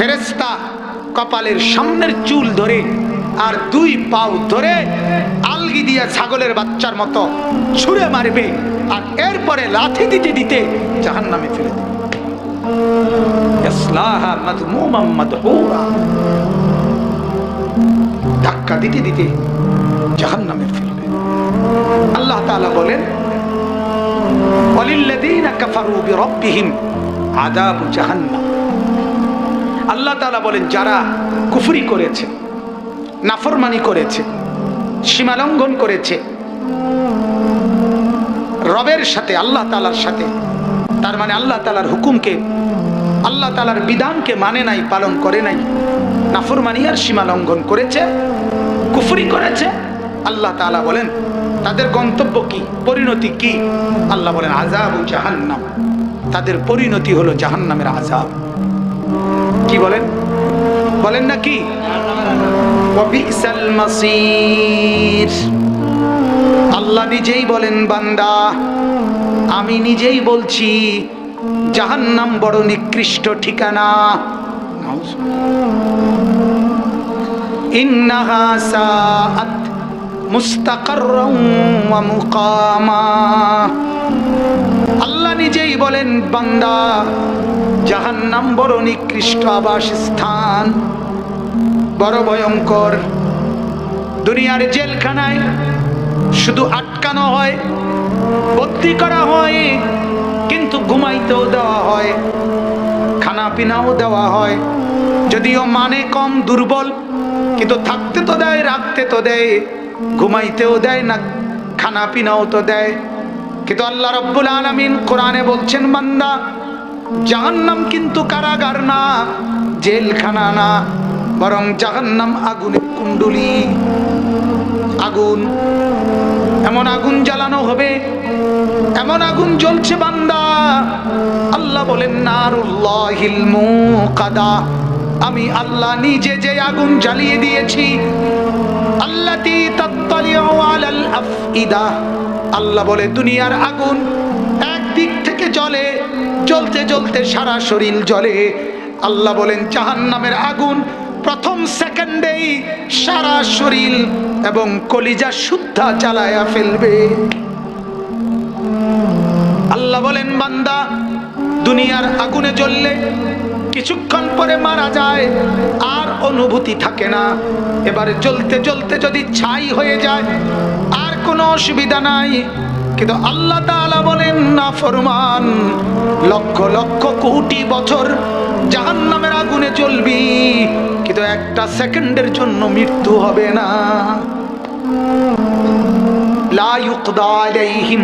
ফেরেস্তা কপালের সামনের চুল ধরে আর দুই পাও ধরে আলগি দিয়ে ছাগলের বাচ্চার মতো ছুঁড়ে মারবে আর এরপরে লাথি দিতে দিতে জাহান নামে ফেলে। ধাক্কা দিতে দিতে জাহান নামে ফেলবে। আল্লাহ তাআলা বলেন, ওয়ালিল্লাযীনা কাফারু বিরাব্বিহিম আযাবু জাহান্নাম। আল্লাহ তাআলা বলেন, যারা কুফরি করেছে, নাফরমানি করেছে, সীমালঙ্ঘন করেছে, রবের সাথে, আল্লাহ তালার সাথে, তার মানে আল্লাহ তালার হুকুমকে, আল্লাহ তালার বিধানকে মানে নাই, পালন করে নাই, নাফরমানি আর সীমালঙ্ঘন করেছে, কুফরি করেছে, আল্লাহ তাআলা বলেন, তাদের গন্তব্য কি, পরিণতি কি? আল্লাহ বলেন আজাব জাহান্নাম। তাদের পরিণতি হলো জাহান্নামের আজাব কি বলেন? বলেন না কি? আল্লাহ নিজেই বলেন, বান্দা, আমি নিজেই বলছি, জাহান্নাম বড় নিকৃষ্ট ঠিকানা। ইন্নাহা আল্লাহ নিজেই বলেন, বান্দা জাহান্নাম বড় নিকৃষ্ট আবাস স্থান। বড় ভয়ঙ্কর। দুনিয়ার জেলখানায় শুধু আটকানো হয় বদলি করা হয়, কিন্তু ঘুমাইতেও দেওয়া হয় খানা পিনাও দেওয়া হয়। যদিও মানে কম দুর্বল, কিন্তু থাকতে তো দেয়, রাখতে তো দেয়, ঘুমাইতেও দেয় না খানা পিনাও তো দেয়। কিন্তু আল্লাহ রব্বুল আলামিন কোরআনে বলছেন, বান্দা জাহান্নাম কিন্তু কারাগার না, জেলখানা না, বরং জাহান্নাম আগুনের কুণ্ডুলি। আগুন, এমন আগুন জ্বালানো হবে, এমন আগুন জ্বলছে বান্দা। আল্লাহ বলেন, নারুল্লাহিল মুকাদা। আমি আল্লাহ নিজে যে আগুন জ্বালিয়ে দিয়েছি, আল্লাতি তাত্তালিউ আলাল আফইদা। আল্লাহ বলে, দুনিয়ার আগুন জ্বলতে জ্বলতে সারা শরীর জ্বলে। আল্লাহ বলেন, জাহান্নামের আগুন প্রথম সেকেন্ডেই সারা শরীর এবং কলিজা শুদ্ধা জ্বালায়া ফেলবে। আল্লাহ বলেন, বান্দা, দুনিয়ার আগুনে জ্বললে কিছুক্ষণ পরে মারা যায়, আর অনুভূতি থাকে না। এবারে জ্বলতে জ্বলতে যদি ছাই হয়ে যায়, আর কোনো অসুবিধা নাই। কিন্তু আল্লাহ তাআলা বলেন, না ফরমান, লক্ষ লক্ষ কোটি বছর জাহান্নামের আগুনে চলবি কিন্তু একটা সেকেন্ডের জন্য মৃত্যু হবে না। লা ইউকদা আলাইহিম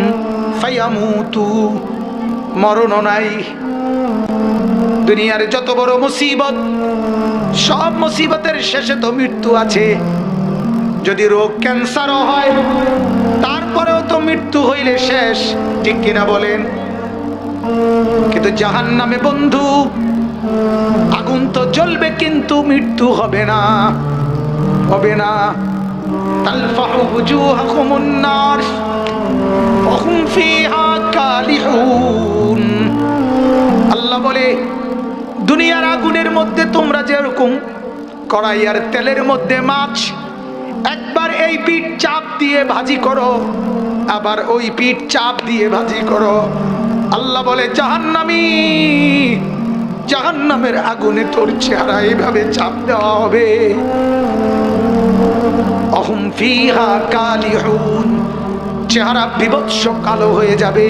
ফায়ামুতু, মরণ নাই। দুনিয়ার যত বড় মুসিবত, সব মুসিবতের শেষে তো মৃত্যু আছে। যদি রোগ ক্যান্সারও হয় পরেও তো মৃত্যু হইলে শেষ, ঠিক কিনা বলেন? কিন্তু জাহান নামে বন্ধু, আগুন তো জ্বলবে কিন্তু মৃত্যু হবে না হবে না। আল্লাহ বলে, দুনিয়ার আগুনের মধ্যে তোমরা যেরকম কড়াইয়ার তেলের মধ্যে মাছ একবার এই পিঠ চাপ দিয়ে ভাজি করো, আবার ওই পিঠ চাপ দিয়ে ভাজি করো। আল্লাহ বলে, জাহান্নামি, জাহান্নামের আগুনে তোর চেহারা এইভাবে চাপ দেওয়া হবে। অহম ফিহা কালিহুন, চেহারা বিভৎস কালো হয়ে যাবে।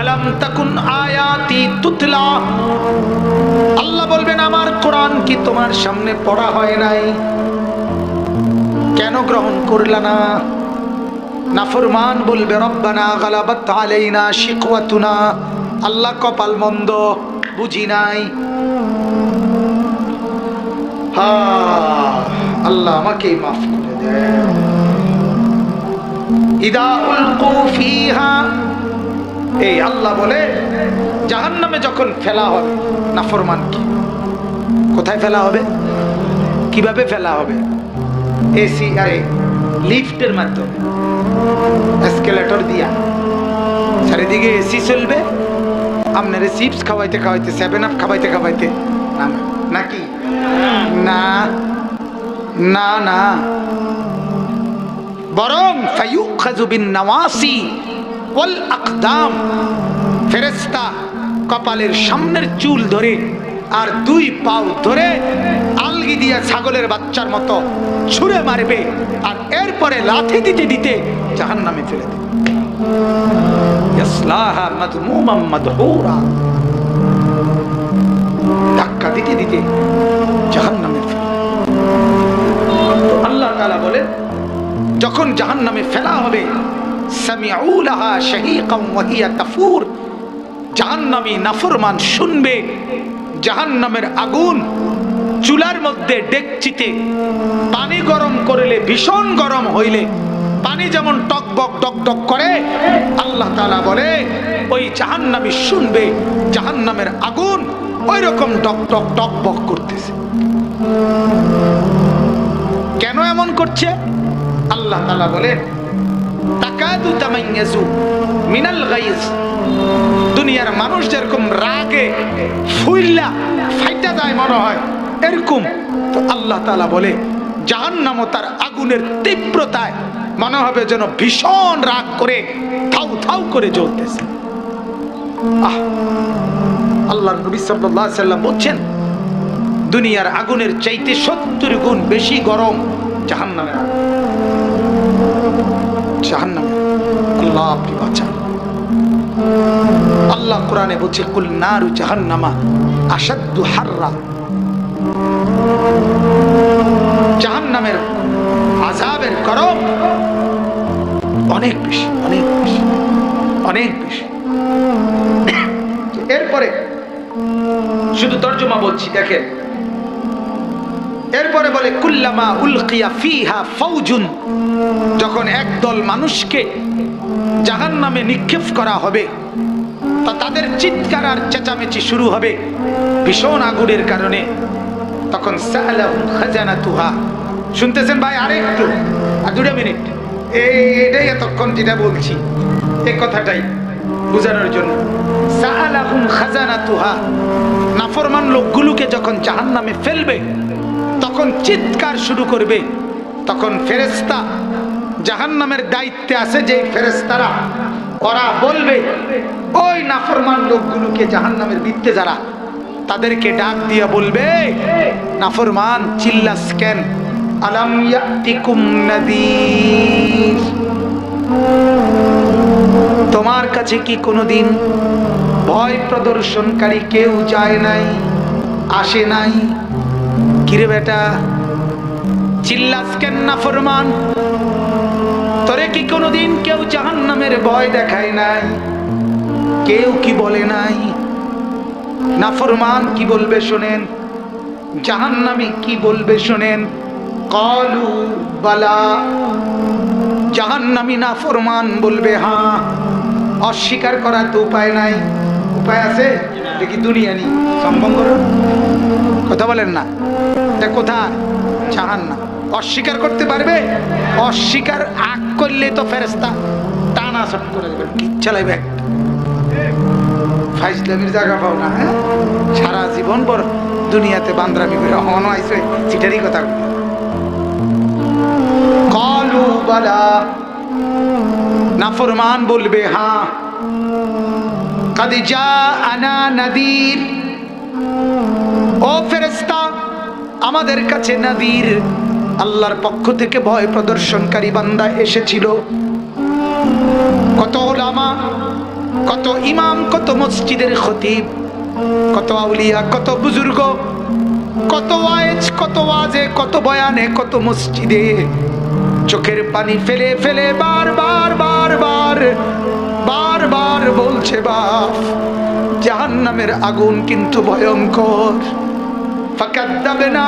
আলাম তাকুন আয়াতি তুতলা, আল্লাহ বলবেন, আমার কোরআন কি তোমার সামনে পড়া হয় নাই? কেন গ্রহণ করলা না? নাফরমান বলবে, রব্বানা গালাবাত আলাইনা শিকওয়াতুনা। আল্লাহ কপাল মন্দ বুঝি নাই। হা, আল্লাহ আমাকেই মাফ করে দেয় ইদা ফিহা। এই আল্লাহ বলে, জাহান্নামে যখন ফেলা হবে নাফরমান কি? কোথায় ফেলা হবে? কীভাবে ফেলা হবে? এসি আরে লিফটের মাধ্যমে। দিয়া। চারিদিকে এসি চলবে। আপনারে চিপস খাওয়াইতে খাওয়াইতে সেভেন আপ খাওয়াইতে খাওয়াইতে। নাকি না। না না। বরং ফায়ুখাযু বিন নওয়াসি ওয়াল আকদাম। ফেরেশতা কপালের সামনের চুল ধরে আর দুই পাও ধরে আলগি দিয়া ছাগলের বাচ্চার মতো ছুঁড়ে মারবে আর এরপরে লাথি দিতে দিতে ফেলে ইয়াসলাহা মাদমুমাম মাদহুরা। ধাক্কা দিতে দিতে জাহান্নামে ফেলে আল্লাহ তাআলা বলেন, যখন জাহান্নামে ফেলা হবে জাহান্নামী নাফরমান শুনবে জাহান্নামের আগুন চুলার মধ্যে ডেকচিতে পানি গরম করলে ভীষণ গরম হইলে, পানি যেমন টকবক টকটক করে, আল্লাহ তালা বলে, ওই জাহান্নামী শুনবে, জাহান্নামের আগুন ওই রকম টক টক টকবক করতেছে। কেন এমন করছে? আল্লাহ তালা বলে তাকাদু তামাইয়াজু মিনাল গাইজ। দুনিয়ার মানুষ যেরকম রাগে ফুইল্লা ফাইটা যায় মনে হয়, এরকম তো আল্লাহ তাআলা বলে, জাহান্নামও তার আগুনের তীব্রতায় মনে হবে যেন ভীষণ রাগ করে থাউ থাউ করে জ্বলতেছে। আহ আল্লাহ নবী আলাইহি সাল্লাম বলছেন, দুনিয়ার আগুনের চাইতে সত্তর গুণ বেশি গরম জাহান্নামের আগুন। জাহান্নামে। আল্লাহ আপনি বাঁচান। আল্লাহ কোরআনে বলছে, কুল নারু আসাদ্দু হাররা। আযাবের গরম অনেক বেশি অনেক বেশি অনেক বেশি। এরপরে শুধু তর্জমা বলছি, দেখেন এরপরে বলে, কুল্লামা উলকিয়া ফিহা ফৌজুন যখন একদল মানুষকে জাহান নামে নিক্ষেপ করা হবে, তা তাদের চিৎকার আর চেঁচামেচি শুরু হবে ভীষণ আগুনের কারণে। তখন খাজানা তুহা শুনতেছেন ভাই আরেকটু? আর দুটা মিনিট। এই, এটাই এতক্ষণ যেটা বলছি, এই কথাটাই বোঝানোর জন্য। সালাহুম খাজানাতুহা। নাফরমান লোকগুলোকে যখন জাহান নামে ফেলবে তখন চিৎকার শুরু করবে, তখন ফেরেস্তা জাহান নামের দায়িত্বে আছে যে ফেরেস্তারা ওরা বলবে, ওই নাফরমান লোকগুলোকে জাহান নামের বৃত্তে যারা, তাদেরকে ডাক দিয়ে বলবে, নাফরমান, চিল্লাস কেন? তোমার কাছে কি কোনোদিন ভয় প্রদর্শনকারী কেউ যায় নাই, আসে নাই? কিরে বেটা? চিল্লাস কেন না ফরমান? তোরে কি কোনোদিন কেউ জাহান নামের ভয় দেখায় নাই? কেউ কি বলে নাই? না ফরমান, কি বলবে শোনেন? জাহান্নামী কি বলবে শোনেন? কলু বালা। জাহান্নামী না ফরমান বলবে হ্যাঁ অস্বীকার করার তো উপায় নাই। উপায় আছে? দেখি দুনিয়া নি সম্ভব কথা বলেন না। এটা কোথায় না অস্বীকার করতে পারবে, অস্বীকার আগ করলে তো ফেরেস্তা টানা সট করে দেবে। কিচ্ছা লাগবে। ফাইজলামির জায়গা পাও না হ্যাঁ? সারা জীবন পর দুনিয়াতে বান্দ্রামি করে হন আইসে সিটারই কথা কলু বালা, নাফরমান বলবে হ্যাঁ কাদিজা আনা নদীর। ও ফেরেস্তা আমাদের কাছে নদীর আল্লাহর পক্ষ থেকে ভয় প্রদর্শনকারী বান্দা এসেছিল। কত ওলামা কত ইমাম, কত মসজিদের খতিব, কত আউলিয়া, কত বুজুর্গ, কত ওয়াজ কত ওয়াজে, কত বয়ানে, কত মসজিদে চোখের পানি ফেলে ফেলে, বার বার বার বার বার বার বলছে, বাপ, জাহান্নামের আগুন কিন্তু ভয়ঙ্কর। ফাকাদ্দাবে না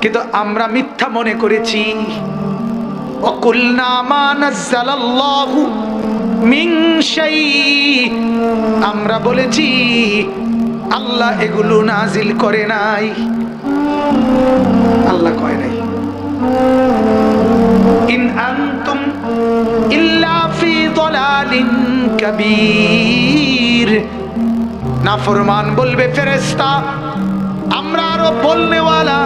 কিন্তু আমরা মিথ্যা মনে করেছি। আমরা বলেছি, আল্লাহ এগুলো নাজিল করে নাই। আল্লাহ কয় নাই। ইন আনতুম ইল্লা ফি দালালিন কাবীর। নাফরমান বলবে ফেরেস্তা আমরা আরও বলনেওয়ালা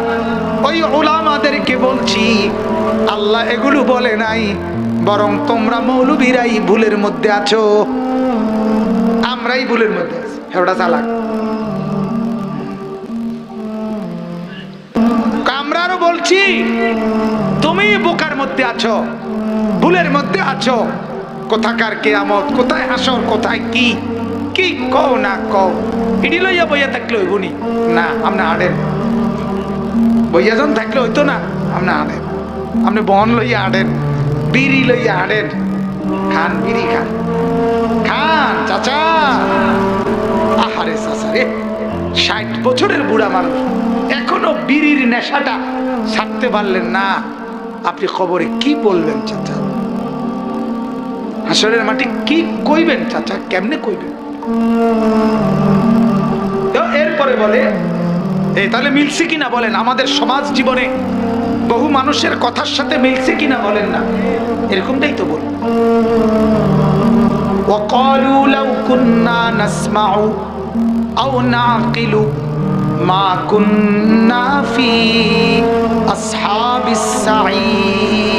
ওই ওলামাদেরকে বলছি, আল্লাহ এগুলো বলে নাই, বরং তোমরা মৌলবীরাই ভুলের মধ্যে আছো। আমরাই ভুলের মধ্যে আছি। হেবড়া চালাক। আমরা আরও বলছি, তুমি বোকার মধ্যে আছো, ভুলের মধ্যে আছো। কোথাকার কেয়ামত, কোথায় হাসর কোথায় কি? কি কও না কও? ইডি লইয়া বইয়া থাকলে হইবনি না? আপনি আড়েন বইয়া যখন থাকলে হইতো না আপনি আড়েন আপনি বন লইয়া আড়েন বিড়ি লইয়া আড়েন খান, বিড়ি খান। খান, চাচা। আহারে চাচা রে, ষাট বছরের বুড়া মানুষ, এখনও বিড়ির নেশাটা ছাড়তে পারলেন না। আপনি খবরে কি বলবেন চাচা? হাসরের মাটি কি কইবেন, চাচা? কেমনে কইবেন? তো এরপরে বলে এই তাহলে মিলছে কিনা বলেন আমাদের সমাজ জীবনে বহু মানুষের কথার সাথে মিলছে কিনা বলেন না এরকমটাই তো বল وقالوا لو كنا نسمع أو نعقل ما كنا في أصحاب السعير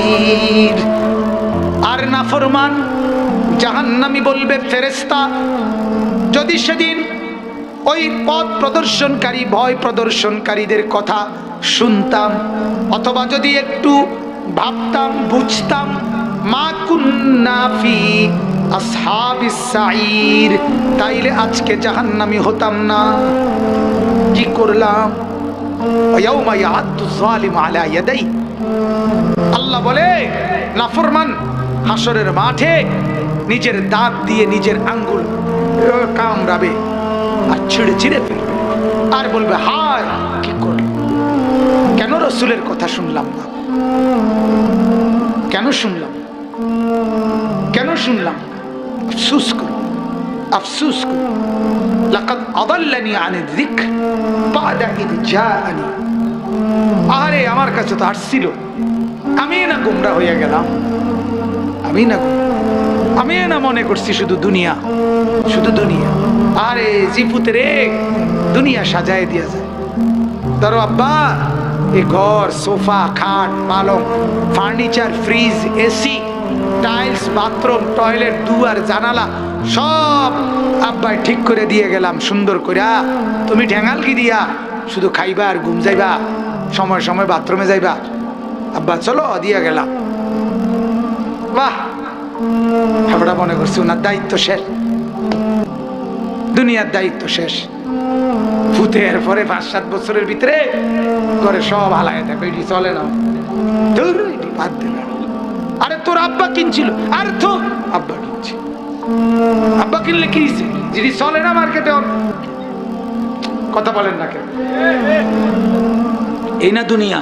আর নাফরমান জাহান্নামি বলবে ফেরেস্তা যদি সেদিন ওই পথ প্রদর্শনকারী, ভয় প্রদর্শনকারীদের কথা শুনতাম, অথবা যদি একটু ভাবতাম, বুঝতাম, মা কুন্নাফি আসহাবিস সাইর তাইলে আজকে জাহান্নামি হতাম না। কি করলাম? আল্লাহ বলে, নাফরমান হাসরের মাঠে নিজের দাঁত দিয়ে নিজের আঙ্গুল কামড়াবে আর ছিঁড়ে ছিঁড়ে ফেলবে। আর বলবে, হায়, কি করল কেন রসুলের কথা শুনলাম না? কেন শুনলাম কেন শুনলাম আফসুস করো আফসুস করো। লাকাদ আদাল্লানি আনি যিকর, বাদা ইদ জাআনি। আরে আমার কাছে তো আসছিল আমি না গুমরা হইয়া গেলাম। আমি না আমি না মনে করছি শুধু দুনিয়া। শুধু দুনিয়া। আরে জিপুতে রে, দুনিয়া সাজায় দিয়া যায়। ধরো আব্বা এই ঘর, সোফা, খাট, পালং, furniture, fridge, AC, tiles, bathroom, toilet, দুয়ার, জানালা, সব আব্বাই ঠিক করে দিয়ে গেলাম সুন্দর করে তুমি ঢেঙাল কি দিয়া, শুধু খাইবা আর ঘুম যাইবা, সময় সময় বাথরুমে যাইবা। আব্বা, চলো, দিয়া গেলাম। বাহ আমরা মনে করছি ওনার দায়িত্ব শেষ। দুনিয়ার দায়িত্ব শেষ। ফুতের পরে পাঁচ, সাত বছরের ভিতরে করে সব হালায় দেখো এটি চলে না? এটি বাদ দে আরে তোর আব্বা কিনছিল। আর তো আব্বা কিনছে। আব্বা কিনলে কি? যিনি চলে না মার্কেটে কথা বলেন না কেন? এই না দুনিয়া।